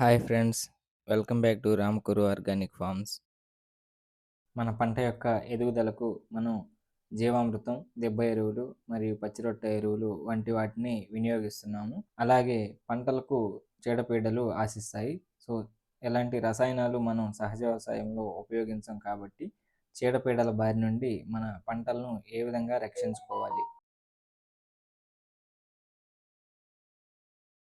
Hi friends. Welcome back to Ramakuru organic farms. మన పంట యొక్క ఎదుగుదలకు మనం జీవామృతం దెబ్బ ఎరువులు మరియు పచ్చిరొట్ట ఎరువులు వంటి వాటిని వినియోగిస్తున్నాము. అలాగే పంటలకు చీడపీడలు ఆశిస్తాయి. సో ఎలాంటి రసాయనాలు మనం సహజ వ్యవసాయంలో ఉపయోగించం కాబట్టి చీడపీడల బారి నుండి మన పంటలను ఏ విధంగా రక్షించుకోవాలి?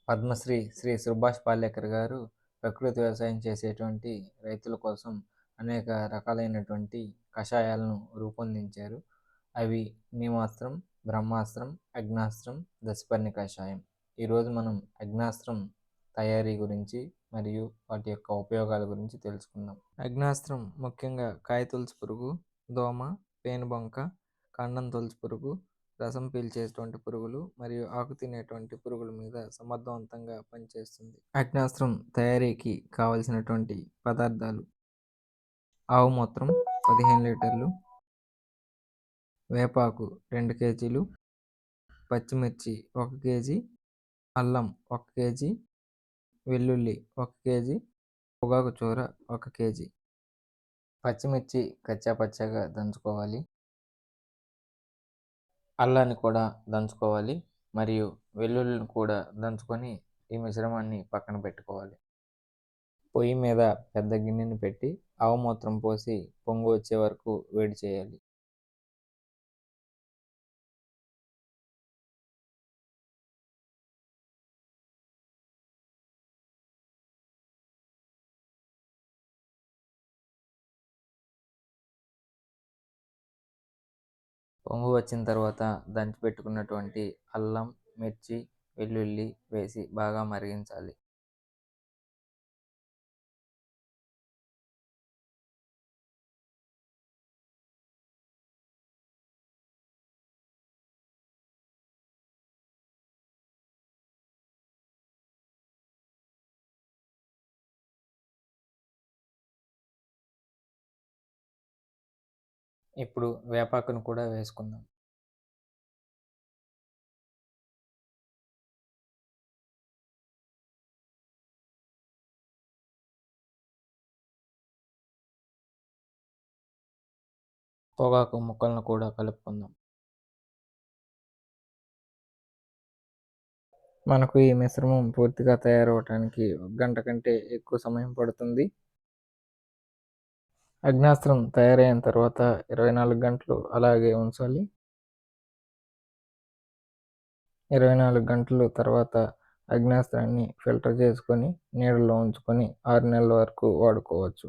పద్మశ్రీ శ్రీ సుభాష్ పాలేకర్ గారు ప్రకృతి వ్యవసాయం చేసేటువంటి రైతుల కోసం అనేక రకాలైనటువంటి కషాయాలను రూపొందించారు. అవి నీమాస్త్రం బ్రహ్మాస్త్రం అగ్నాస్త్రం దశపర్ణి కషాయం. ఈరోజు మనం అగ్నాస్త్రం తయారీ గురించి మరియు వాటి యొక్క ఉపయోగాల గురించి తెలుసుకుందాం. అగ్నాస్త్రం ముఖ్యంగా కాయ తులసి పురుగు దోమ పేనుబంక కాండం తులసి పురుగు రసం పీల్చేటువంటి పురుగులు మరియు ఆకు తినేటువంటి పురుగుల మీద సమర్థవంతంగా పనిచేస్తుంది. అగ్నాస్త్రం తయారీకి కావలసినటువంటి పదార్థాలు ఆవు మూత్రం పదిహేను లీటర్లు వేపాకు రెండు కేజీలు పచ్చిమిర్చి ఒక కేజీ అల్లం ఒక కేజీ వెల్లుల్లి ఒక కేజీ పొగాకు చూర ఒక కేజీ. పచ్చిమిర్చి కచ్చా పచ్చగా దంచుకోవాలి. అల్లాన్ని కూడా దంచుకోవాలి. మరియు వెల్లుల్లిని కూడా దంచుకొని ఈ మిశ్రమాన్ని పక్కన పెట్టుకోవాలి. పొయ్యి మీద పెద్ద గిన్నెని పెట్టి ఆవు మూత్రం పోసి పొంగు వచ్చే వరకు వేడి చేయాలి. పొంగు వచ్చిన తర్వాత దంచి పెట్టుకున్నటువంటి అల్లం మిర్చి వెల్లుల్లి వేసి బాగా మరిగించాలి. ఇప్పుడు వేపాకును కూడా వేసుకుందాం. పొగాకు ముక్కలను కూడా కలుపుకుందాం. మనకు ఈ మిశ్రమం పూర్తిగా తయారవటానికి ఒక గంట కంటే ఎక్కువ సమయం పడుతుంది. అగ్నాస్త్రం తయారైన తర్వాత ఇరవై నాలుగు గంటలు అలాగే ఉంచాలి. ఇరవై నాలుగు గంటలు తర్వాత అగ్నాస్త్రాన్ని ఫిల్టర్ చేసుకొని నీళ్ళలో ఉంచుకొని ఆరు నెలల వరకు వాడుకోవచ్చు.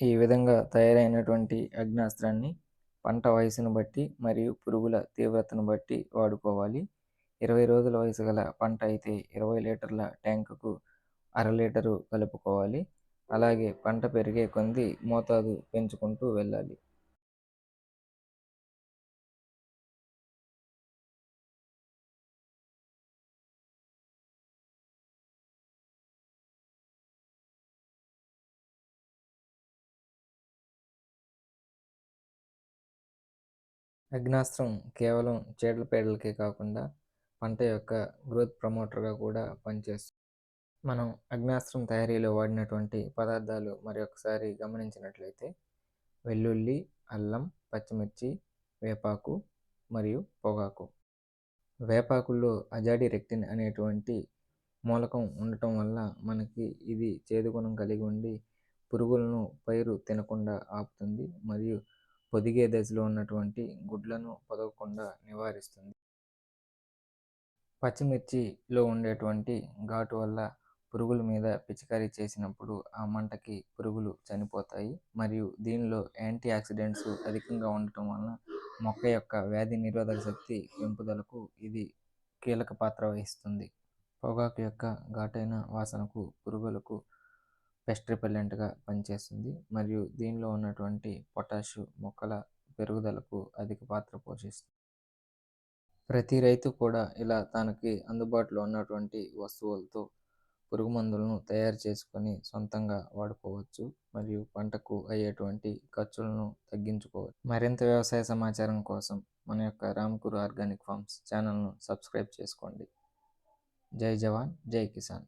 ఈ విధంగా తయారైనటువంటి అగ్నాస్త్రాన్ని పంట వయసును బట్టి మరియు పురుగుల తీవ్రతను బట్టి వాడుకోవాలి. ఇరవై రోజుల వయసు గల పంట అయితే ఇరవై లీటర్ల ట్యాంకుకు అర లీటరు కలుపుకోవాలి. అలాగే పంట పెరిగే కొంది మోతాదు పెంచుకుంటూ వెళ్ళాలి. అగ్నాస్త్రం కేవలం చీడలపీడలకే కాకుండా పంట యొక్క గ్రోత్ ప్రమోటర్గా కూడా పనిచేస్తుంది. మనం అగ్నాస్త్రం తయారీలో వాడినటువంటి పదార్థాలు మరి ఒకసారి గమనించినట్లయితే వెల్లుల్లి అల్లం పచ్చిమిర్చి వేపాకు మరియు పొగాకు. వేపాకుల్లో అజాడి రెక్టిన్ అనేటువంటి మూలకం ఉండటం వల్ల మనకి ఇది చేదుగుణం కలిగి ఉండి పురుగులను పైరు తినకుండా ఆపుతుంది మరియు పొదిగే దశలో ఉన్నటువంటి గుడ్లను పొదగకుండా నివారిస్తుంది. పచ్చిమిర్చిలో ఉండేటువంటి ఘాటు వల్ల పురుగుల మీద పిచికారీ చేసినప్పుడు ఆ మంటకి పురుగులు చనిపోతాయి. మరియు దీనిలో యాంటీ ఆక్సిడెంట్స్ అధికంగా ఉండటం వలన మొక్క యొక్క వ్యాధి నిరోధక శక్తి పెంపుదలకు ఇది కీలక పాత్ర వహిస్తుంది. పొగాకు యొక్క ఘాటైన వాసనకు పురుగులకు పెస్ట్ రిపెల్లెంట్గా పనిచేస్తుంది. మరియు దీనిలో ఉన్నటువంటి పొటాషు మొక్కల పెరుగుదలకు అధిక పాత్ర పోషిస్తుంది. ప్రతి రైతు కూడా ఇలా తనకి అందుబాటులో ఉన్నటువంటి వస్తువులతో పురుగు మందులను తయారు చేసుకొని సొంతంగా వాడుకోవచ్చు. మరియు పంటకు అయ్యేటువంటి ఖర్చులను తగ్గించుకోవచ్చు. మరింత వ్యవసాయ సమాచారం కోసం మన యొక్క రామ్కూర్ ఆర్గానిక్ ఫార్మ్స్ ఛానల్ను సబ్స్క్రైబ్ చేసుకోండి. జై జవాన్ జై కిసాన్.